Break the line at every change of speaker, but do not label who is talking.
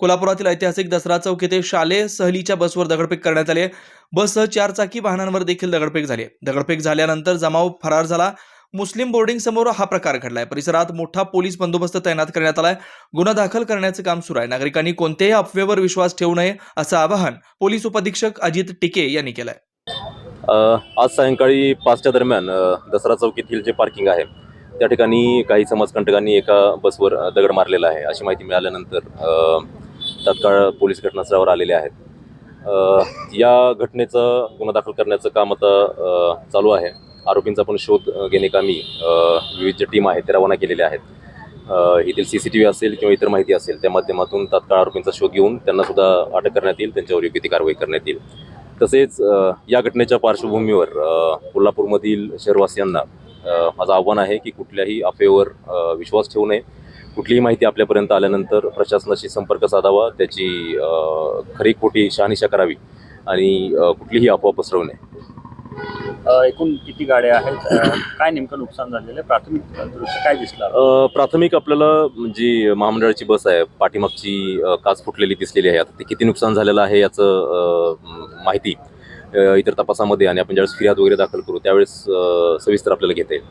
कोल्हापुरातील ऐतिहासिक दसरा चौक येथे शालेय सहलीच्या बसवर दगडफेक करण्यात आली बससह चारचाकी वाहनांवर देखील दगडफेक झाली दगडफेक झाल्यानंतर जमाव फरार झाला. मुस्लिम बोर्डिंग समोर हा प्रकार घडलाय. परिसरात मोठा पोलीस बंदोबस्त तैनात करण्यात आलाय. गुन्हा दाखल करण्याचं काम सुरू आहे. नागरिकांनी कोणत्याही अफवेवर विश्वास ठेवू नये असं आवाहन पोलीस उपअधीक्षक अजित टिके यांनी केलंय.
आज सायंकाळी पाचच्या दरम्यान दसरा चौक येथील जे पार्किंग आहे त्या ठिकाणी काही समाजकंटकांनी एका बसवर दगड मारलेला आहे. अशी माहिती मिळाल्यानंतर तात्काळ पोलीस घटनास्थळावर आलेले आहेत. या घटनेचं गुन्हा दाखल करण्याचं काम आता चालू आहे. आरोपींचा पण शोध घेणे कामी विविध ज्या टीम आहेत ते रवाना केलेल्या आहेत. येथील सी सी टी व्ही असेल किंवा इतर माहिती असेल त्या माध्यमातून तात्काळ आरोपींचा शोध घेऊन त्यांना सुद्धा अटक करण्यात येईल त्यांच्यावर योग्य ती कारवाई करण्यात येईल. तसेच या घटनेच्या पार्श्वभूमीवर कोल्हापूरमधील शहरवासियांना माझं आव्हान आहे की कुठल्याही अफेवर विश्वास ठेवू नये. कुठलीही माहिती आपल्यापर्यंत आल्यानंतर प्रशासनाशी संपर्क साधावा त्याची खरी खोटी शहानिशा करावी आणि कुठलीही अफवा पसरवू नये.
एकूण किती गाड्या आहेत? काय नेमकं नुकसान झालेलं आहे? प्राथमिक दृष्टी काय दिसलं
प्राथमिक आपल्याला जी महामंडळाची बस आहे पाठीमागची काच फुटलेली दिसलेली आहे. आता ते किती नुकसान झालेलं आहे याचं माहिती इतर तपासामध्ये आणि आपण ज्यावेळेस फिर्याद वगैरे दाखल करू त्यावेळेस सविस्तर आपल्याला घेता येईल.